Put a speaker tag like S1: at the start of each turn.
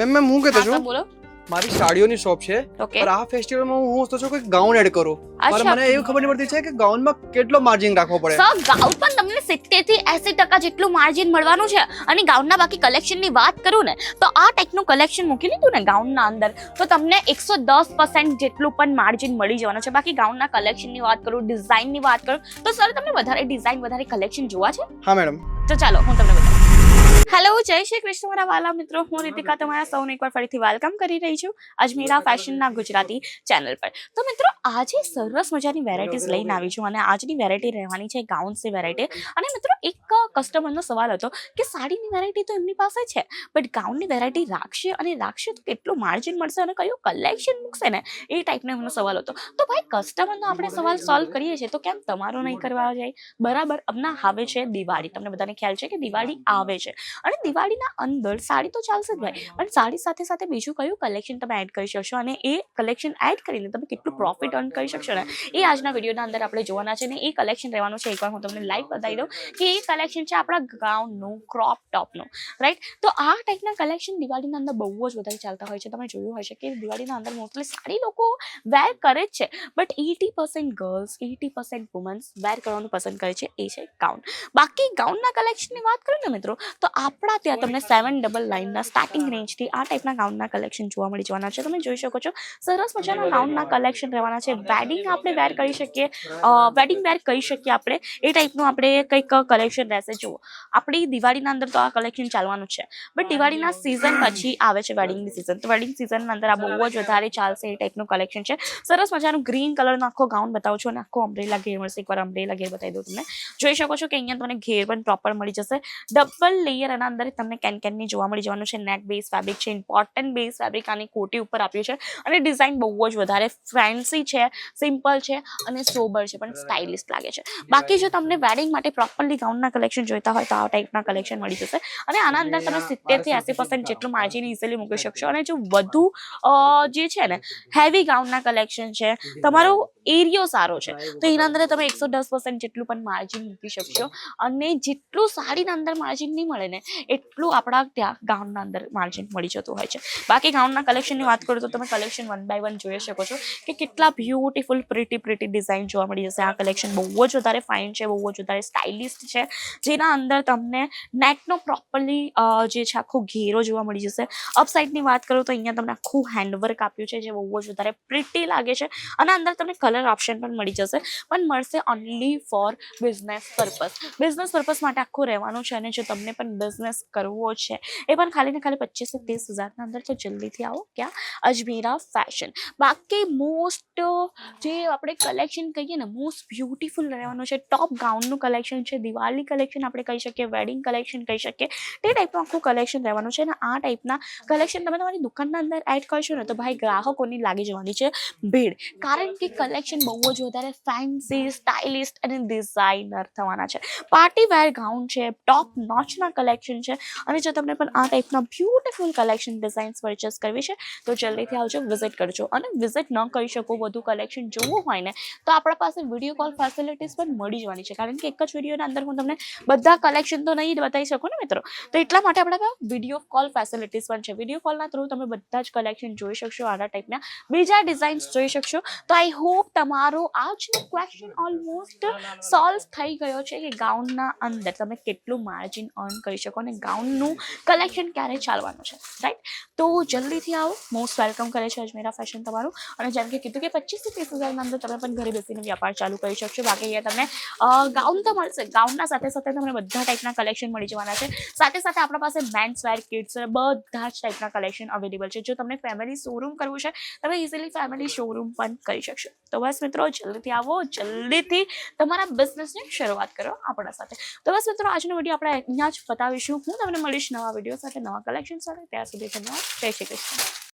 S1: Ma'am ma'am હું કહેતો છું
S2: બોલો.
S1: મારી સાડીઓની શોપ છે પણ આ ફેસ્ટિવલમાં હું સોચું છું કે ગાઉન એડ કરું. પણ મને એવું ખબર નહીં પડતી છે કે ગાઉનમાં કેટલો માર્જિન રાખવો પડે.
S2: સર ગાઉન પણ તમને સિત્તેરથી એસી ટકા જેટલું માર્જિન મળવાનું છે અને ગાઉનના બાકી કલેક્શનની વાત કરું ને તો આ ટાઈપનું કલેક્શન મૂકી લીધું ને ગાઉનના અંદર તો તમને એકસો દસ પર્સન્ટ જેટલું પણ માર્જિન મળી જવાનું છે. બાકી ગાઉનના કલેક્શનની વાત કરું ડિઝાઇનની વાત કરું તો સર તમને વધારે ડિઝાઇન વધારે કલેક્શન જોવા છે?
S1: હા મેડમ
S2: તો ચાલો હું તમને બતાવું. હેલો જય શ્રી કૃષ્ણ મારા વાલા મિત્રો. હું રીતિકા તમારા સૌને એકવાર ફરીથી વેલકમ કરી રહી છું અજમીરા ફેશનના ગુજરાતી ચેનલ પર. તો મિત્રો આજે સરસ મજાની વેરાયટીઝ લઈને આવી છું અને આજની વેરાયટી રહેવાની છે ગાઉન્સની વેરાયટી અને મિત્રો એક કસ્ટમરનો સવાલ હતો કે સાડીની વેરાયટી તો એમની પાસે છે બટ ગાઉનની વેરાયટી રાખશે અને રાખશે તો કેટલું માર્જિન મળશે અને કયું કલેક્શન મૂકશે ને એ ટાઈપનો એમનો સવાલ હતો. તો ભાઈ કસ્ટમરનો આપણે સવાલ સોલ્વ કરીએ છીએ તો કેમ તમારો નહીં કરવા જાય? બરાબર હમણાં આવે છે દિવાળી. તમને બધાને ખ્યાલ છે કે દિવાળી આવે છે. અને દિવાળીના અંદર સાડી તો ચાલશે જ ભાઈ. પણ સાડી સાથે સાથે બીજું કયું કલેક્શન તમે એડ કરી શકશો? અને એ કલેક્શન એડ કરીને તમે કેટલું પ્રોફિટ અર્ન કરી શકશો ને? એ આજના વિડીયોના અંદર આપણે જોવાના છે ને એ કલેક્શન રહેવાનું છે. એકવાર હું તમને લાઈવ બતાવી દઉં કે એ કલેક્શન છે આપણા ગાઉનનું ક્રોપ ટોપનું રાઈટ તો આ ટાઈપના કલેક્શન દિવાળીના અંદર બહુ જ વધારે ચાલતા હોય છે. તમે જોયું હશે કે દિવાળીના અંદર મોસ્ટલી સાડી લોકો વેર કરે જ છે. But eighty percent girls eighty percent womens wear કરવાનું પસંદ કરે છે. એ છે ગાઉન બાકી ગાઉનના કલેક્શનની વાત કરું ને મિત્રો તો આપણા ત્યાં તમને સેવન ડબલ લાઇનના સ્ટાર્ટિંગ રેન્જથી આ ટાઈપના ગાઉનના કલેક્શન જોવા મળી જવાના છે. તમે જોઈ શકો છો, સરસ મજાના ગાઉનના કલેક્શન રહેવાના છે. વેડિંગ આપણે વેર કરી શકીએ વેડિંગ વેર કરી શકીએ આપણે. એ ટાઈપનું આપણે કંઈક કલેક્શન રહેશે. જુઓ, આપણી દિવાળીના અંદર તો આ કલેક્શન ચાલવાનું છે. બટ દિવાળીના સિઝન પછી આવે છે વેડિંગની સિઝન તો વેડિંગ સિઝનના અંદર આ બહુ જ વધારે ચાલશે એ ટાઈપનું કલેક્શન છે. સરસ મજાનું ગ્રીન કલરનો આખો ગાઉન બતાવું છું અને આખો અમરેલા ઘેર મળશે. એકવાર અમરેલા ઘેર બતાવી દઉં તમને. જોઈ શકો છો કે અહીંયા તમને ઘેર પણ પ્રોપર મળી જશે. ડબલ લેયર આના અંદર તમને કેન કેનની જોવા મળી જવાનું છે. નેટ બેઝ ફેબ્રિક છે ઇમ્પોર્ટન્ટ બેઝ ફેબ્રિક આની કોટી ઉપર આપ્યું છે. અને ડિઝાઇન બહુ જ વધારે ફેન્સી છે સિમ્પલ છે અને સોબર છે પણ સ્ટાઇલિશ લાગે છે. બાકી જો તમને વેડિંગ માટે પ્રોપરલી ગાઉનના કલેક્શન જોઈતા હોય તો આ ટાઈપના કલેક્શન મળી જશે. અને આના અંદર તમે સિત્તેરથી એસી પર્સન્ટ જેટલું માર્જિન ઇઝીલી મૂકી શકશો. અને જો વધુ જે છે ને હેવી ગાઉનના કલેક્શન છે તમારો એરિયો સારો છે. તો એના અંદર તમે એકસો દસ પર્સન્ટ જેટલું પણ માર્જિન મૂકી શકશો. અને જેટલું સાડીના અંદર માર્જિન નહીં મળે ને એટલું આપણા ત્યાં ગાઉનના અંદર માર્જિન મળી જતું હોય છે. બાકી ગાઉનના કલેક્શનની વાત કરું તો તમે કલેક્શન વન બાય વન જોઈ શકો છો કે કેટલા બ્યુટીફુલ પ્રીટી પ્રીટી ડિઝાઇન જોવા મળી જશે. આ કલેક્શન બહુ જ વધારે ફાઇન છે બહુ જ વધારે સ્ટાઇલિસ્ટ છે. જેના અંદર તમને નેટનો પ્રોપરલી જે છે આખો ઘેરો જોવા મળી જશે. અપસાઇડની વાત કરું તો અહીંયા તમને આખું હેન્ડવર્ક આપ્યું છે જે બહુ જ વધારે પ્રિટી લાગે છે. અને અંદર તમને કલર ઓપ્શન પણ મળી જશે. પણ મળશે only for business purpose business purpose માટે આખું રહેવાનું છે અને જો તમને પણ બિઝનેસ કરવો છે, એ પણ ખાલી ને ખાલી પચીસ ત્રીસ હજારના અંદર તો જલ્દીથી આવો ક્યાં? અજમીરા ફેશન બાકી મોસ્ટ જે આપણે કલેક્શન કહીએ ને મોસ્ટ બ્યુટીફુલ રહેવાનું છે ટોપ ગાઉનનું કલેક્શન છે, દિવાળી કલેક્શન આપણે કહી શકીએ વેડિંગ કલેક્શન કહી શકીએ, તે ટાઈપનું આખું કલેક્શન રહેવાનું છે અને આ ટાઈપના કલેક્શન તમે તમારી દુકાનના અંદર એડ કરશો ને, તો ભાઈ ગ્રાહકોની લાગી જવાની છે ભીડ. કારણ કે કલેક્શન બહુ જ વધારે ફેન્સી સ્ટાઇલિસ્ટ અને ડિઝાઇનર થવાના છે. પાર્ટી વેર ગાઉન છે ટોપ નોચના કલેક્શન છે અને જો તમને પણ આ ટાઈપના બ્યુટીફુલ કલેક્શન ડિઝાઇન્સ પરચેસ કરવી છે, તો જલ્દીથી આવજો વિઝિટ કરજો. અને વિઝિટ ન કરી શકો વધુ કલેક્શન જોવું હોય ને, તો આપણા પાસે વીડિયો કોલ ફેસિલિટીઝ પણ મળી જવાની છે. કારણ કે એક જ વિડીયોના અંદર હું તમને બધા કલેક્શન તો નહીં બતાવી શકું ને મિત્રો. તો એટલા માટે આપણા પાસે વીડિયો કોલ ફેસિલિટીઝ પણ છે. વીડિયો કોલના થ્રુ તમે બધા જ કલેક્શન જોઈ શકશો, આના ટાઈપના બીજા ડિઝાઇન્સ જોઈ શકશો. તો આઈ હોપ તમારો આજનો ક્વેશ્ચન ઓલમોસ્ટ સોલ્વ થઈ ગયો છે કે ગાઉનના અંદર તમે કેટલું માર્જિન અર્ન કરી શકો અને ગાઉનનું કલેક્શન ક્યારે ચાલવાનું છે રાઈટ તો જલ્દીથી આવો. મોસ્ટ વેલકમ કરે છે અજમેરા ફેશન તમારું. અને જેમ કે કીધું કે પચીસથી ત્રીસ હજારના અંદર તમે પણ ઘરે બેસીને વ્યાપાર ચાલુ કરી શકશો. બાકી અહીંયા તમને ગાઉન તો મળશે. ગાઉનના સાથે સાથે તમને બધા ટાઈપના કલેક્શન મળી જવાના છે. સાથે સાથે આપણા પાસે મેન્સ વેર કિડ્સ બધા જ ટાઈપના કલેક્શન અવેલેબલ છે. જો તમને ફેમિલી શોરૂમ કરવું છે તમે ઇઝીલી ફેમિલી શોરૂમ પણ કરી શકશો. તો બસ મિત્રો, જલ્દીથી આવો, જલ્દીથી તમારા બિઝનેસની શરૂઆત કરો આપણા સાથે. તો બસ મિત્રો, આજનો વીડિયો આપણે અહીંયા જ બતાવીશું હું તમને મળીશ નવા વીડિયો સાથે, નવા કલેક્શન સાથે. ત્યાં સુધી ધન્યવાદ. જય શ્રી કૃષ્ણ.